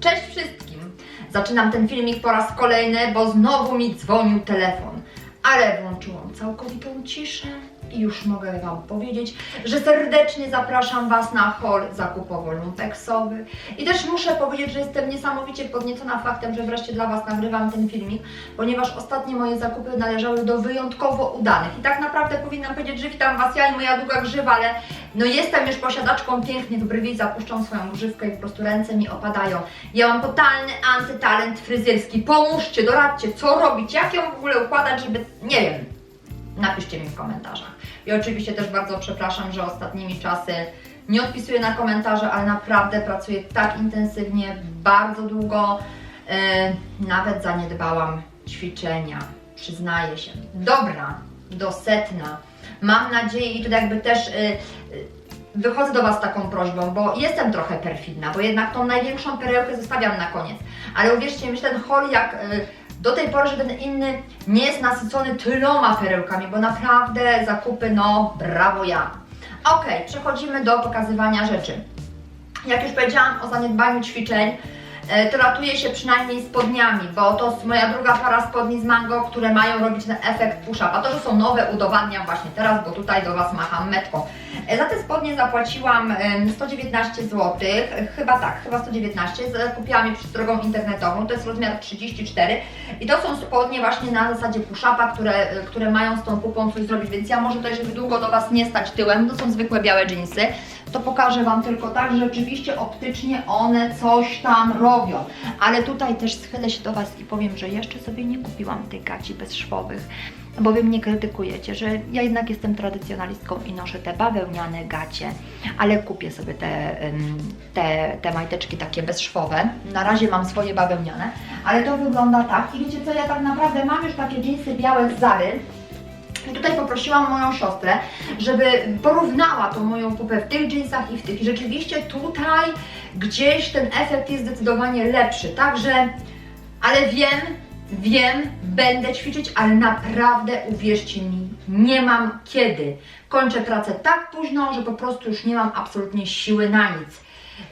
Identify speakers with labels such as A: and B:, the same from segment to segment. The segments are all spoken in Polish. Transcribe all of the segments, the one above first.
A: Cześć wszystkim! Zaczynam ten filmik po raz kolejny, bo znowu mi dzwonił telefon. Ale włączyłam całkowitą ciszę i już mogę Wam powiedzieć, że serdecznie zapraszam Was na hol zakupowo-lumpeksowy. I też muszę powiedzieć, że jestem niesamowicie podniecona faktem, że wreszcie dla Was nagrywam ten filmik, ponieważ ostatnie moje zakupy należały do wyjątkowo udanych. I tak naprawdę powinnam powiedzieć, że witam Was ja i moja długa grzywa, ale no jestem już posiadaczką pięknie w brwi, zapuszczam swoją grzywkę i po prostu ręce mi opadają. Ja mam totalny antytalent fryzjerski. Pomóżcie, doradźcie, co robić, jak ją w ogóle układać, żeby, nie wiem, napiszcie mi w komentarzach. I oczywiście też bardzo przepraszam, że ostatnimi czasy nie odpisuję na komentarze, ale naprawdę pracuję tak intensywnie, bardzo długo. Yy, nawet zaniedbałam ćwiczenia, przyznaję się. Dobra, do setna. Mam nadzieję i tutaj jakby też yy, wychodzę do Was z taką prośbą, bo jestem trochę perfidna, bo jednak tą największą perełkę zostawiam na koniec. Ale uwierzcie mi, że ten hol jak yy, do tej pory żaden inny nie jest nasycony tyloma perełkami, bo naprawdę zakupy, no brawo ja. Ok, przechodzimy do pokazywania rzeczy. Jak już powiedziałam o zaniedbaniu ćwiczeń, e, to ratuję się przynajmniej spodniami, bo to jest moja druga para spodni z mango, które mają robić ten efekt push-up. A to, że są nowe, udowadniam właśnie teraz, bo tutaj do Was macham metką. E, Za te spodnie zapłaciłam em, 119 zł, chyba tak, chyba 119. Z- Kupiłam je przez drogą internetową, to jest rozmiar 34 i to są spodnie właśnie na zasadzie push-upa, które, e, które mają z tą pupą coś zrobić, więc ja może tutaj, żeby długo do Was nie stać tyłem, to są zwykłe białe dżinsy, to pokażę Wam tylko tak, że rzeczywiście optycznie one coś tam robią, ale tutaj też schylę się do Was i powiem, że jeszcze sobie nie kupiłam tych gaci bezszwowych, bo Wy mnie krytykujecie, że ja jednak jestem tradycjonalistką i noszę te bawełniane gacie, ale kupię sobie te, te, te majteczki takie bezszwowe. Na razie mam swoje bawełniane, ale to wygląda tak. I wiecie co, ja tak naprawdę mam już takie dżinsy białe z Zary. I tutaj poprosiłam moją siostrę, żeby porównała tą moją pupę w tych dżinsach i w tych. I rzeczywiście tutaj gdzieś ten efekt jest zdecydowanie lepszy. Także, ale wiem, wiem, będę ćwiczyć, ale naprawdę uwierzcie mi, nie mam kiedy. Kończę pracę tak późno, że po prostu już nie mam absolutnie siły na nic.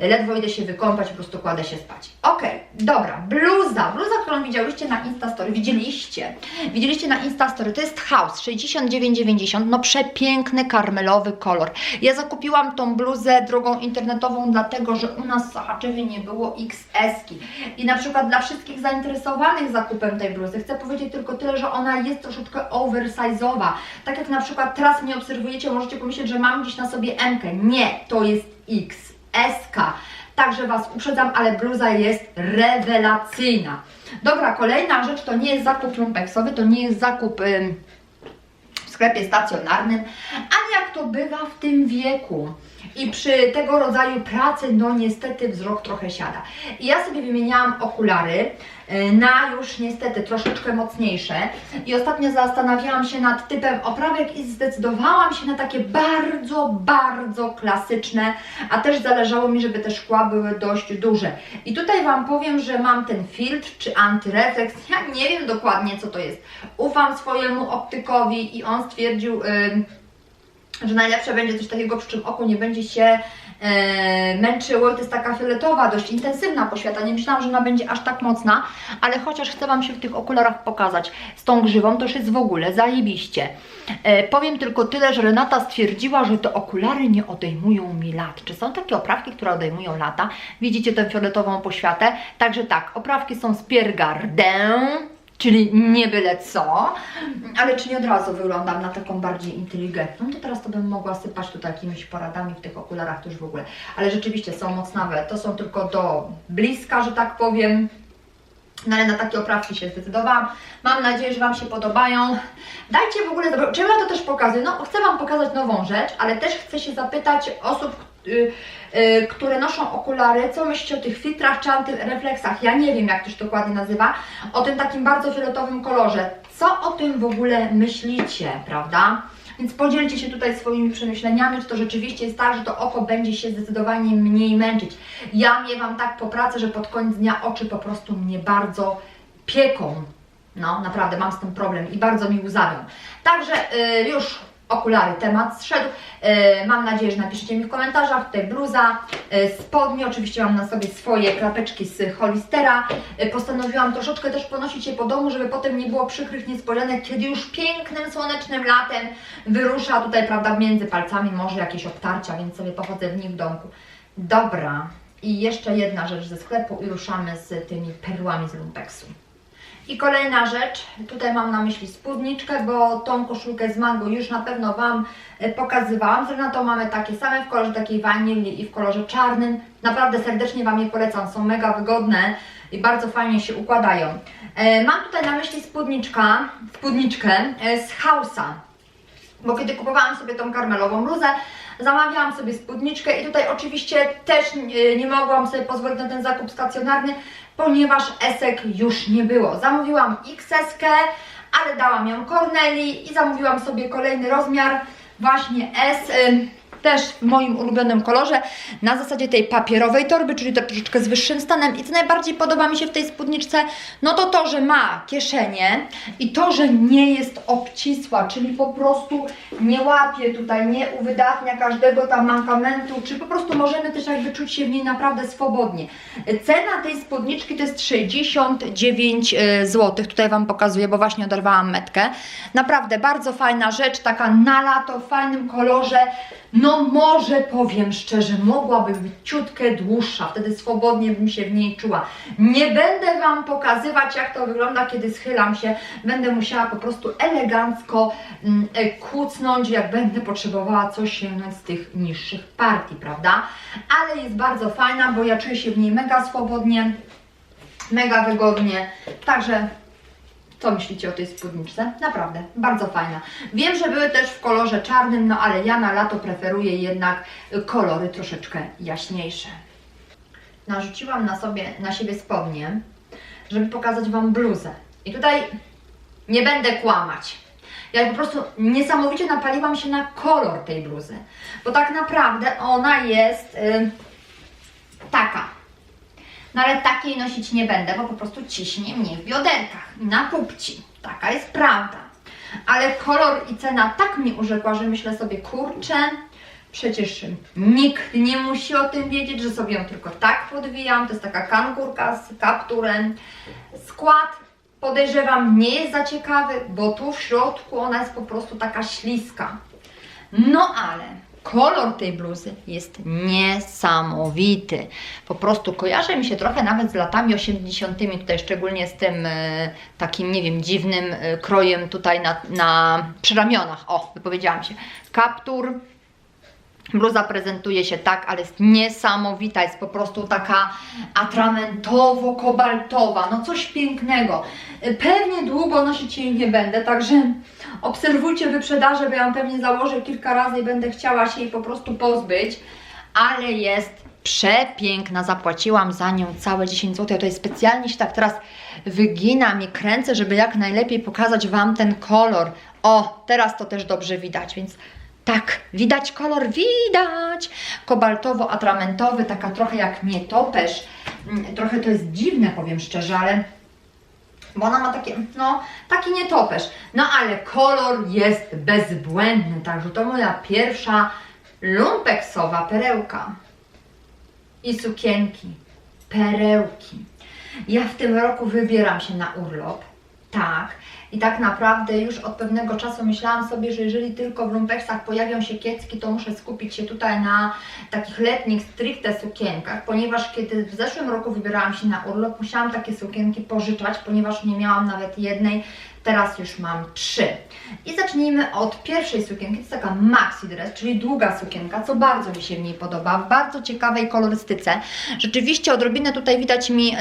A: Ledwo idę się wykąpać, po prostu kładę się spać. Okej, dobra, bluza, bluza, którą widziałyście na Instastory, widzieliście, widzieliście na Instastory, to jest House 69,90, no przepiękny karmelowy kolor. Ja zakupiłam tą bluzę drogą internetową, dlatego, że u nas w Sochaczewie nie było XS-ki. I na przykład dla wszystkich zainteresowanych zakupem tej bluzy, chcę powiedzieć tylko tyle, że ona jest troszeczkę oversize'owa. Tak jak na przykład teraz mnie obserwujecie, możecie pomyśleć, że mam gdzieś na sobie M. -kę. Nie, to jest XS. -ka. Także Was uprzedzam, ale bluza jest rewelacyjna. Dobra, kolejna rzecz to nie jest zakup lumpeksowy, to nie jest zakup w sklepie stacjonarnym, ale jak to bywa w tym wieku i przy tego rodzaju pracy, no niestety wzrok trochę siada. I ja sobie wymieniałam okulary y, na już niestety troszeczkę mocniejsze i ostatnio zastanawiałam się nad typem oprawek i zdecydowałam się na takie bardzo, bardzo klasyczne, a też zależało mi, żeby te szkła były dość duże. I tutaj Wam powiem, że mam ten filtr czy antyrefleks, ja nie wiem dokładnie co to jest. Ufam swojemu optykowi i on stwierdził, ym, że najlepsze będzie coś takiego, przy czym oko nie będzie się e, męczyło to jest taka fioletowa, dość intensywna poświata. Nie myślałam, że ona będzie aż tak mocna, ale chociaż chcę Wam się w tych okularach pokazać z tą grzywą, to już jest w ogóle zajebiście. E, powiem tylko tyle, że Renata stwierdziła, że te okulary nie odejmują mi lat. Czy są takie oprawki, które odejmują lata? Widzicie tę fioletową poświatę? Także tak, oprawki są z Pierre Cardin, czyli nie byle co, ale czy nie od razu wyglądam na taką bardziej inteligentną, to teraz to bym mogła sypać tu takimiś poradami w tych okularach to już w ogóle. Ale rzeczywiście są mocnawe, to są tylko do bliska, że tak powiem. No ale na takie oprawki się zdecydowałam. Mam nadzieję, że Wam się podobają. Dajcie w ogóle, czemu ja to też pokazuję? No chcę Wam pokazać nową rzecz, ale też chcę się zapytać osób, które noszą okulary, co myślicie o tych filtrach czy antyrefleksach? Ja nie wiem, jak to się dokładnie nazywa. O tym takim bardzo fioletowym kolorze. Co o tym w ogóle myślicie, prawda? Więc podzielcie się tutaj swoimi przemyśleniami, czy to rzeczywiście jest tak, że to oko będzie się zdecydowanie mniej męczyć. Ja miewam tak po pracy, że pod koniec dnia oczy po prostu mnie bardzo pieką. No, naprawdę mam z tym problem i bardzo mi łzawią. Także y, już okulary temat zszedł. E, mam nadzieję, że napiszecie mi w komentarzach. Tutaj bluza, e, spodnie, oczywiście mam na sobie swoje klapeczki z Holistera. E, postanowiłam troszeczkę też ponosić je po domu, żeby potem nie było przykrych niespodzianek, kiedy już pięknym, słonecznym latem wyrusza tutaj, prawda, między palcami może jakieś obtarcia, więc sobie pochodzę w nich w domku. Dobra. I jeszcze jedna rzecz ze sklepu i ruszamy z tymi perłami z lumpeksu. I kolejna rzecz, tutaj mam na myśli spódniczkę, bo tą koszulkę z mango już na pewno Wam e, pokazywałam. Z Renatą mamy takie same w kolorze takiej wanilii i w kolorze czarnym. Naprawdę serdecznie Wam je polecam, są mega wygodne i bardzo fajnie się układają. E, Mam tutaj na myśli spódniczka, spódniczkę e, z Hausa bo kiedy kupowałam sobie tą karmelową bluzę, zamawiałam sobie spódniczkę i tutaj oczywiście też nie mogłam sobie pozwolić na ten zakup stacjonarny, ponieważ esek już nie było. Zamówiłam XS, ale dałam ją Corneli i zamówiłam sobie kolejny rozmiar, właśnie S. też w moim ulubionym kolorze, na zasadzie tej papierowej torby, czyli troszeczkę z wyższym stanem. I co najbardziej podoba mi się w tej spódniczce, no to to, że ma kieszenie i to, że nie jest obcisła, czyli po prostu nie łapie tutaj, nie uwydatnia każdego tam mankamentu, czy po prostu możemy też jakby czuć się w niej naprawdę swobodnie. Cena tej spódniczki to jest 69 zł, tutaj Wam pokazuję, bo właśnie oderwałam metkę. Naprawdę bardzo fajna rzecz, taka na lato, w fajnym kolorze. No może powiem szczerze, mogłaby być ciutkę dłuższa, wtedy swobodnie bym się w niej czuła. Nie będę Wam pokazywać jak to wygląda, kiedy schylam się. Będę musiała po prostu elegancko mm, e, kucnąć, jak będę potrzebowała coś sięgnąć z tych niższych partii, prawda? Ale jest bardzo fajna, bo ja czuję się w niej mega swobodnie, mega wygodnie. Także co myślicie o tej spódniczce? Naprawdę, bardzo fajna. Wiem, że były też w kolorze czarnym, no ale ja na lato preferuję jednak kolory troszeczkę jaśniejsze. Narzuciłam na sobie, na siebie spodnie, żeby pokazać Wam bluzę. I tutaj nie będę kłamać. Ja po prostu niesamowicie napaliłam się na kolor tej bluzy, bo tak naprawdę ona jest y, taka. No ale takiej nosić nie będę, bo po prostu ciśnie mnie w bioderkach i na pupci. Taka jest prawda. Ale kolor i cena tak mi urzekła, że myślę sobie, kurczę, przecież nikt nie musi o tym wiedzieć, że sobie ją tylko tak podwijam. To jest taka kangurka z kapturem. Skład podejrzewam nie jest za ciekawy, bo tu w środku ona jest po prostu taka śliska. No ale kolor tej bluzy jest niesamowity. Po prostu kojarzy mi się trochę nawet z latami 80., tutaj szczególnie z tym e, takim, nie wiem, dziwnym e, krojem tutaj na, na przyramionach. O, wypowiedziałam się. Kaptur. Bluza prezentuje się tak, ale jest niesamowita, jest po prostu taka atramentowo-kobaltowa, no coś pięknego. Pewnie długo nosić jej nie będę, także obserwujcie wyprzedaże, bo ja ją pewnie założę kilka razy i będę chciała się jej po prostu pozbyć, ale jest przepiękna, zapłaciłam za nią całe 10 zł. Ja tutaj specjalnie się tak teraz wyginam i kręcę, żeby jak najlepiej pokazać Wam ten kolor. O, teraz to też dobrze widać, więc tak, widać kolor, widać! Kobaltowo-atramentowy, taka trochę jak nietoperz. Mm, Trochę to jest dziwne, powiem szczerze, ale bo ona ma takie, no, taki nietoperz. No ale kolor jest bezbłędny, także to moja pierwsza lumpeksowa perełka. I sukienki, perełki. Ja w tym roku wybieram się na urlop, tak. I tak naprawdę już od pewnego czasu myślałam sobie, że jeżeli tylko w lumpeksach pojawią się kiecki, to muszę skupić się tutaj na takich letnich stricte sukienkach, ponieważ kiedy w zeszłym roku wybierałam się na urlop, musiałam takie sukienki pożyczać, ponieważ nie miałam nawet jednej, teraz już mam trzy. I zacznijmy od pierwszej sukienki, to jest taka maxi dress, czyli długa sukienka, co bardzo mi się w niej podoba, w bardzo ciekawej kolorystyce. Rzeczywiście odrobinę tutaj widać mi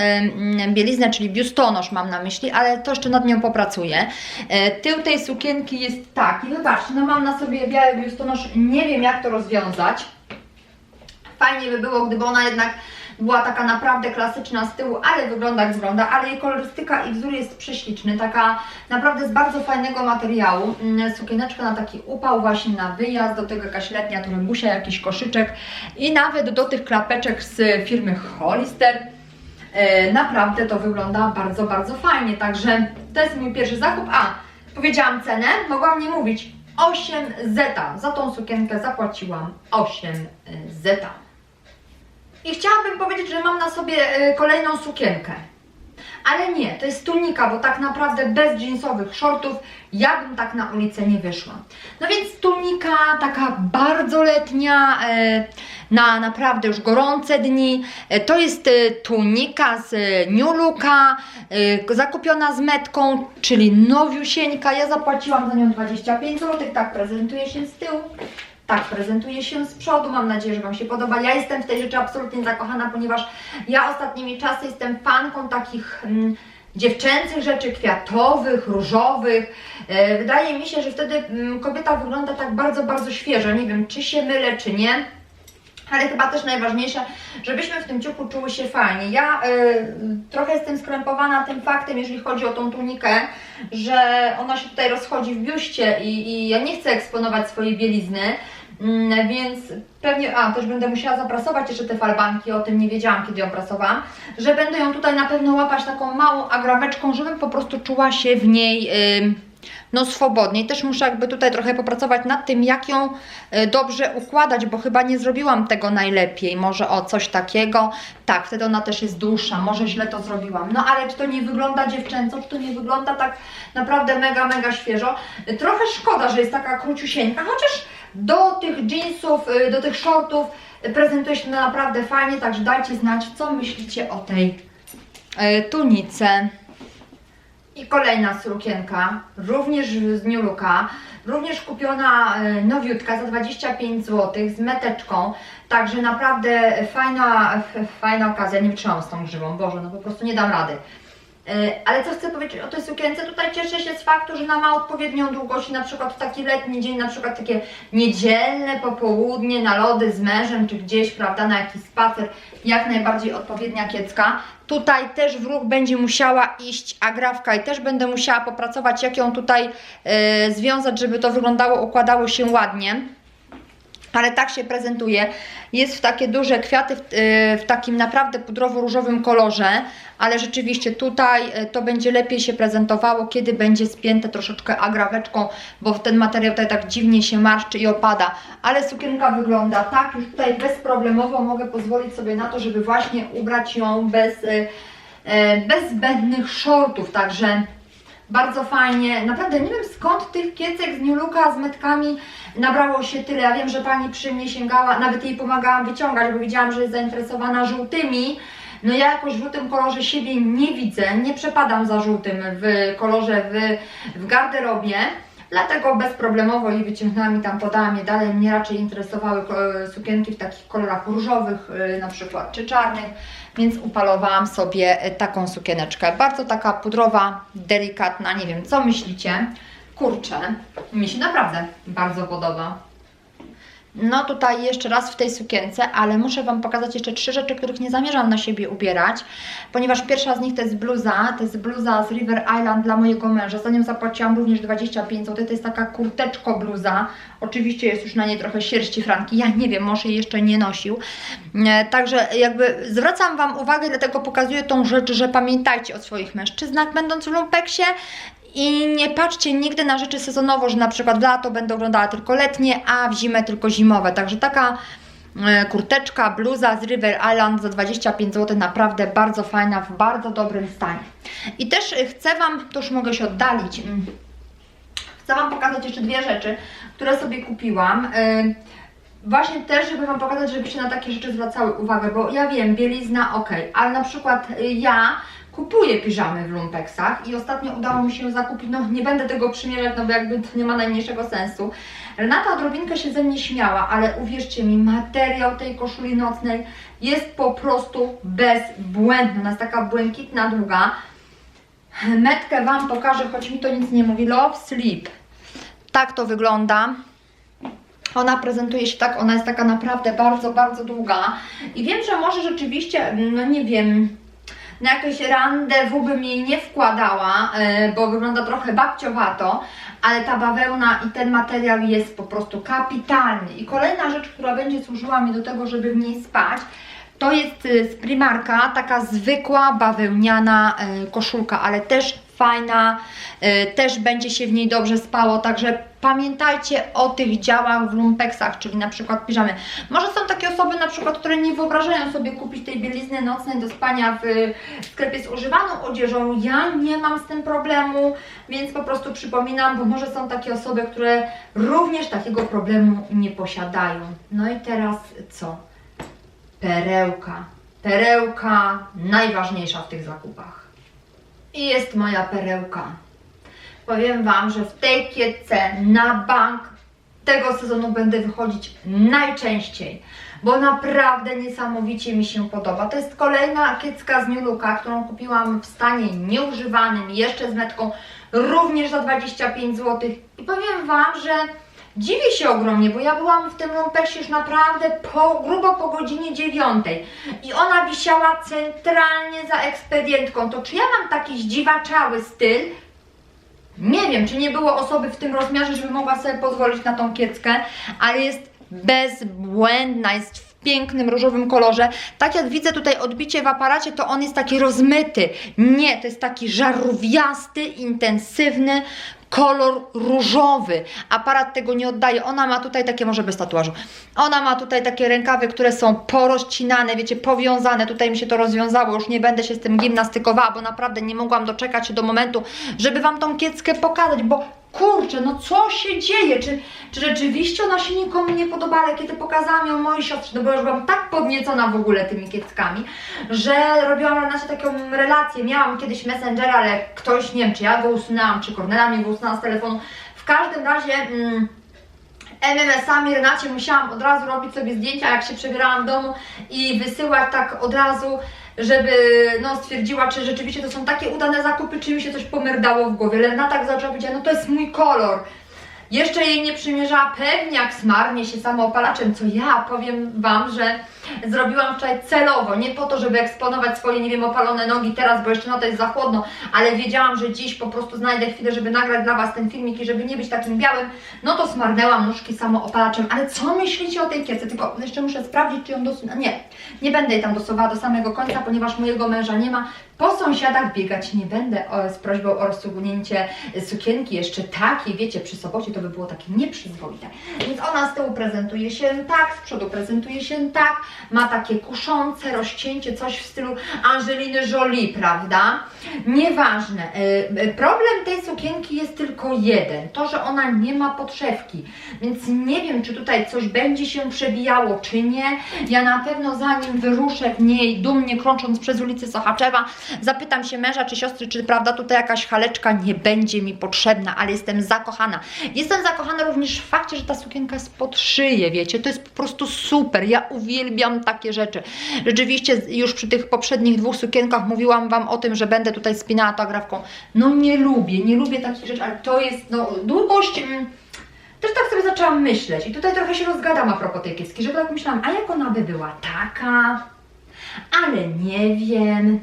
A: bieliznę, czyli biustonosz mam na myśli, ale to jeszcze nad nią popracuję. E, tył tej sukienki jest taki, wybaczcie, no mam na sobie biały biustonosz, nie wiem jak to rozwiązać. Fajnie by było, gdyby ona jednak była taka naprawdę klasyczna z tyłu, ale wygląda jak wygląda, ale jej kolorystyka i wzór jest prześliczny, taka naprawdę z bardzo fajnego materiału. Mm, Sukieneczka na taki upał właśnie na wyjazd, do tego jakaś letnia torebusia, jakiś koszyczek i nawet do tych klapeczek z firmy Hollister. E, Naprawdę to wygląda bardzo, bardzo fajnie, także to jest mój pierwszy zakup. A, powiedziałam cenę, mogłam nie mówić. 8 zeta. Za tą sukienkę zapłaciłam 8 zeta. I chciałabym powiedzieć, że mam na sobie e, kolejną sukienkę. Ale nie, to jest tunika, bo tak naprawdę bez jeansowych shortów ja bym tak na ulicę nie wyszła. No więc tunika taka bardzo letnia, e, na naprawdę już gorące dni. E, To jest tunika z New Looka, zakupiona z metką, czyli nowiusieńka. Ja zapłaciłam za nią 25 zł, tak prezentuje się z tyłu. Tak, prezentuje się z przodu. Mam nadzieję, że Wam się podoba. Ja jestem w tej rzeczy absolutnie zakochana, ponieważ ja ostatnimi czasy jestem fanką takich mm, dziewczęcych rzeczy, kwiatowych, różowych. E, wydaje mi się, że wtedy mm, kobieta wygląda tak bardzo, bardzo świeżo. Nie wiem, czy się mylę, czy nie. Ale chyba też najważniejsze, żebyśmy w tym ciuchu czuły się fajnie. Ja y, trochę jestem skrępowana tym faktem, jeżeli chodzi o tą tunikę, że ona się tutaj rozchodzi w biuście i, i ja nie chcę eksponować swojej bielizny, więc pewnie, a też będę musiała zaprasować jeszcze te falbanki, o tym nie wiedziałam, kiedy ją prasowałam, że będę ją tutaj na pewno łapać taką małą agraweczką, żebym po prostu czuła się w niej... Y, no swobodniej. Też muszę jakby tutaj trochę popracować nad tym, jak ją e, dobrze układać, bo chyba nie zrobiłam tego najlepiej. Może o coś takiego. Tak, wtedy ona też jest dłuższa. Może źle to zrobiłam. No ale czy to nie wygląda dziewczęco, czy to nie wygląda tak naprawdę mega, mega świeżo. E, Trochę szkoda, że jest taka króciusieńka, chociaż do tych jeansów, e, do tych shortów prezentuje się naprawdę fajnie, także dajcie znać, co myślicie o tej e, tunice. I kolejna sukienka, również z New Looka, również kupiona e, nowiutka za 25 zł z meteczką, także naprawdę fajna, fajna okazja, nie wytrzymam z tą grzywą, Boże, no po prostu nie dam rady. E, Ale co chcę powiedzieć o tej sukience, tutaj cieszę się z faktu, że ona ma odpowiednią długość na przykład w taki letni dzień, na przykład takie niedzielne popołudnie na lody z mężem, czy gdzieś, prawda, na jakiś spacer, jak najbardziej odpowiednia kiecka. Tutaj też w ruch będzie musiała iść agrawka i też będę musiała popracować, jak ją tutaj e, związać, żeby to wyglądało, układało się ładnie ale tak się prezentuje. Jest w takie duże kwiaty, w, y, w takim naprawdę pudrowo-różowym kolorze, ale rzeczywiście tutaj y, to będzie lepiej się prezentowało, kiedy będzie spięte troszeczkę agraweczką, bo ten materiał tutaj tak dziwnie się marszczy i opada. Ale sukienka wygląda tak, już tutaj bezproblemowo mogę pozwolić sobie na to, żeby właśnie ubrać ją bez, y, bez zbędnych shortów, także bardzo fajnie. Naprawdę nie wiem skąd tych kiecek z New Looka z metkami nabrało się tyle. Ja wiem, że pani przy mnie sięgała, nawet jej pomagałam wyciągać, bo widziałam, że jest zainteresowana żółtymi. No ja jakoś w żółtym kolorze siebie nie widzę, nie przepadam za żółtym w kolorze w, w garderobie. Dlatego bezproblemowo jej wyciągnęłam i tam podałam je dalej. Mnie raczej interesowały sukienki w takich kolorach różowych e, na przykład, czy czarnych, więc upalowałam sobie e, taką sukieneczkę. Bardzo taka pudrowa, delikatna, nie wiem, co myślicie? Kurczę, mi się naprawdę bardzo podoba. No tutaj jeszcze raz w tej sukience, ale muszę Wam pokazać jeszcze trzy rzeczy, których nie zamierzam na siebie ubierać, ponieważ pierwsza z nich to jest bluza, to jest bluza z River Island dla mojego męża, za nią zapłaciłam również 25 zł, to jest taka kurteczko bluza, oczywiście jest już na niej trochę sierści franki, ja nie wiem, może jej jeszcze nie nosił, E, także jakby zwracam Wam uwagę, dlatego pokazuję tą rzecz, że pamiętajcie o swoich mężczyznach, będąc w lumpeksie, i nie patrzcie nigdy na rzeczy sezonowo, że na przykład w lato będę oglądała tylko letnie, a w zimę tylko zimowe. Także taka e, kurteczka, bluza z River Island za 25 zł, naprawdę bardzo fajna, w bardzo dobrym stanie. I też e, chcę Wam, to już mogę się oddalić, mm, chcę Wam pokazać jeszcze dwie rzeczy, które sobie kupiłam. E, Właśnie też, żeby Wam pokazać, żebyście na takie rzeczy zwracały uwagę, bo ja wiem, bielizna ok, ale na przykład ja kupuję piżamy w lumpeksach i ostatnio udało mi się zakupić, no nie będę tego przymierzać, no bo jakby to nie ma najmniejszego sensu. Renata odrobinkę się ze mnie śmiała, ale uwierzcie mi, materiał tej koszuli nocnej jest po prostu bezbłędny. Ona jest taka błękitna, długa. Metkę Wam pokażę, choć mi to nic nie mówi. Love Sleep. Tak to wygląda. Ona prezentuje się tak, ona jest taka naprawdę bardzo, bardzo długa. I wiem, że może rzeczywiście, no nie wiem, na jakieś randewu bym jej nie wkładała, e, bo wygląda trochę babciowato, ale ta bawełna i ten materiał jest po prostu kapitalny. I kolejna rzecz, która będzie służyła mi do tego, żeby w niej spać, to jest z Primarka taka zwykła bawełniana y, koszulka, ale też fajna, też będzie się w niej dobrze spało, także pamiętajcie o tych działach w lumpeksach, czyli na przykład piżamy. Może są takie osoby na przykład, które nie wyobrażają sobie kupić tej bielizny nocnej do spania w sklepie z używaną odzieżą. Ja nie mam z tym problemu, więc po prostu przypominam, bo może są takie osoby, które również takiego problemu nie posiadają. No i teraz co? Perełka. Perełka najważniejsza w tych zakupach. I jest moja perełka. Powiem Wam, że w tej kietce na bank tego sezonu będę wychodzić najczęściej, bo naprawdę niesamowicie mi się podoba. To jest kolejna kiecka z New Looka, którą kupiłam w stanie nieużywanym, jeszcze z metką, również za 25 zł. I powiem Wam, że dziwię się ogromnie, bo ja byłam w tym lumpeksie już naprawdę po, grubo po godzinie 9 i ona wisiała centralnie za ekspedientką. To czy ja mam taki zdziwaczały styl, nie wiem, czy nie było osoby w tym rozmiarze, żeby mogła sobie pozwolić na tą kieckę, ale jest bezbłędna, jest w pięknym różowym kolorze. Tak jak widzę tutaj odbicie w aparacie, to on jest taki rozmyty. Nie, to jest taki żarówiasty, intensywny kolor różowy. Aparat tego nie oddaje. Ona ma tutaj takie, może bez tatuażu, ona ma tutaj takie rękawy, które są porozcinane, wiecie, powiązane. Tutaj mi się to rozwiązało, już nie będę się z tym gimnastykowała, bo naprawdę nie mogłam doczekać się do momentu, żeby Wam tą kieckę pokazać, bo kurczę, no co się dzieje? Czy, czy rzeczywiście ona się nikomu nie podoba, ale kiedy pokazałam ją mojej siostrze, no bo już byłam tak podniecona w ogóle tymi kieckami, że robiłam na razie taką relację. Miałam kiedyś Messengera, ale ktoś, nie wiem, czy ja go usunęłam, czy Kornela mnie go usunęła z telefonu. W każdym razie... Mm, MMS-ami Renacie musiałam od razu robić sobie zdjęcia, jak się przebierałam w domu i wysyłać tak od razu, żeby no, stwierdziła, czy rzeczywiście to są takie udane zakupy, czy mi się coś pomerdało w głowie. Lena tak zaczęła powiedzieć, no to jest mój kolor. Jeszcze jej nie przymierzała pewnie jak smarnie się samoopalaczem, co ja powiem Wam, że zrobiłam wczoraj celowo, nie po to, żeby eksponować swoje, nie wiem, opalone nogi teraz, bo jeszcze no to jest za chłodno, ale wiedziałam, że dziś po prostu znajdę chwilę, żeby nagrać dla Was ten filmik i żeby nie być takim białym, no to smarnęłam nóżki samoopalaczem, ale co myślicie o tej kiece? Tylko jeszcze muszę sprawdzić, czy ją dosunę. Nie, nie będę jej tam dosowała do samego końca, ponieważ mojego męża nie ma. Po sąsiadach biegać nie będę z prośbą o rozsunięcie sukienki jeszcze takiej, wiecie, przy sobocie to by było takie nieprzyzwoite. Więc ona z tyłu prezentuje się tak, z przodu prezentuje się tak, ma takie kuszące rozcięcie, coś w stylu Angeliny Jolie, prawda? Nieważne. Y, y, Problem tej sukienki jest tylko jeden, to, że ona nie ma podszewki, więc nie wiem, czy tutaj coś będzie się przebijało, czy nie. Ja na pewno zanim wyruszę w niej, dumnie krącząc przez ulicę Sochaczewa, zapytam się męża czy siostry, czy prawda tutaj jakaś haleczka nie będzie mi potrzebna, ale jestem zakochana. Jestem zakochana również w fakcie, że ta sukienka jest pod szyję, wiecie, to jest po prostu super. Ja uwielbiam takie rzeczy. Rzeczywiście już przy tych poprzednich dwóch sukienkach mówiłam Wam o tym, że będę tutaj spinała to agrafką. No nie lubię, nie lubię takich rzeczy, ale to jest, no, długość... Mm, też tak sobie zaczęłam myśleć i tutaj trochę się rozgadam a propos tej kiecki, że tak myślałam, a jak ona by była taka, ale nie wiem.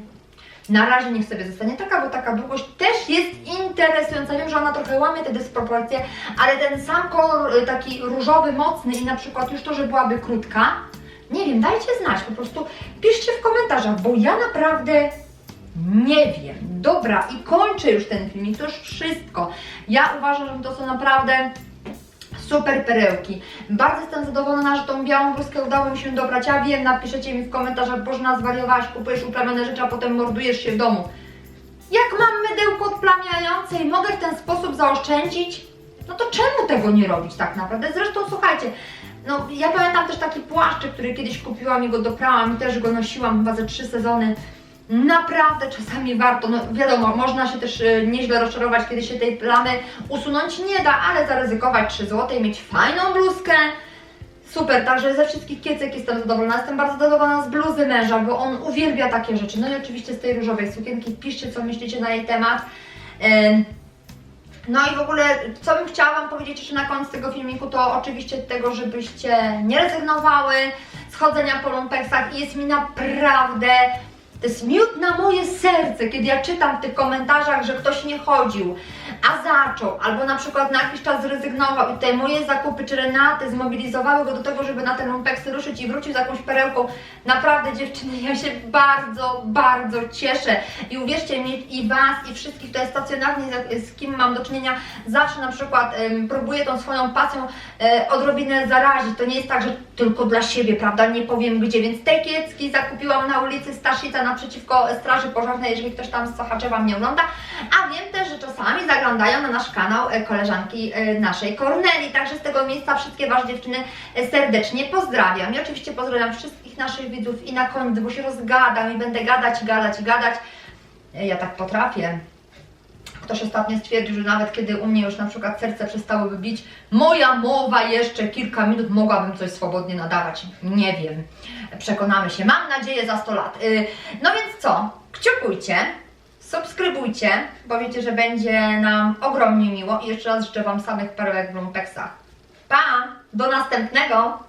A: Na razie niech sobie zostanie taka, bo taka długość też jest interesująca. Wiem, że ona trochę łamie te dysproporcje, ale ten sam kolor y, taki różowy, mocny i na przykład już to, że byłaby krótka, nie wiem, dajcie znać, po prostu piszcie w komentarzach, bo ja naprawdę nie wiem. Dobra, i kończę już ten filmik, to już wszystko. Ja uważam, że to są naprawdę super perełki. Bardzo jestem zadowolona, że tą białą bluzkę udało mi się dobrać. Ja wiem, napiszecie mi w komentarzach, Bożena zwariowałaś, kupujesz uplamione rzeczy, a potem mordujesz się w domu. Jak mam mydełko odplamiające i mogę w ten sposób zaoszczędzić, no to czemu tego nie robić tak naprawdę? Zresztą słuchajcie, no ja pamiętam też taki płaszczyk, który kiedyś kupiłam i go doprałam i też go nosiłam chyba ze trzy sezony. Naprawdę czasami warto, no wiadomo, można się też y, nieźle rozczarować, kiedy się tej plamy usunąć nie da, ale zaryzykować 3 zł i mieć fajną bluzkę. Super, także ze wszystkich kiecek jestem zadowolona. Jestem bardzo zadowolona z bluzy męża, bo on uwielbia takie rzeczy. No i oczywiście z tej różowej sukienki. Piszcie, co myślicie na jej temat. No i w ogóle, co bym chciała Wam powiedzieć jeszcze na koniec tego filmiku, to oczywiście tego, żebyście nie rezygnowały z chodzenia po lumpeksach jest mi naprawdę To jest miód na moje serce, kiedy ja czytam w tych komentarzach, że ktoś nie chodził, a zaczął, albo na przykład na jakiś czas zrezygnował. I tutaj moje zakupy czy Renaty zmobilizowały go do tego, żeby na ten lumpeksy ruszyć i wrócił z jakąś perełką. Naprawdę dziewczyny, ja się bardzo, bardzo cieszę. I uwierzcie mi i Was i wszystkich tutaj stacjonarnie z, kim mam do czynienia, zawsze na przykład em, próbuję tą swoją pasją e, odrobinę zarazić. To nie jest tak, że tylko dla siebie, prawda, nie powiem gdzie, więc te kiecki zakupiłam na ulicy Staszica naprzeciwko Straży Pożarnej, jeżeli ktoś tam z Sochaczewa mnie ogląda, a wiem też, że czasami zaglądają na nasz kanał e, koleżanki e, naszej Korneli, także z tego miejsca wszystkie Was dziewczyny e, serdecznie pozdrawiam i oczywiście pozdrawiam wszystkich naszych widzów i na koniec, bo się rozgadam i będę gadać gadać gadać, ja tak potrafię. Ktoś ostatnio stwierdził, że nawet kiedy u mnie już na przykład serce przestałoby bić, moja mowa jeszcze kilka minut mogłabym coś swobodnie nadawać. Nie wiem. Przekonamy się. Mam nadzieję za 100 lat. No więc co? Kciukujcie, subskrybujcie, bo wiecie, że będzie nam ogromnie miło i jeszcze raz życzę Wam samych perełek w lumpeksach. Pa! Do następnego!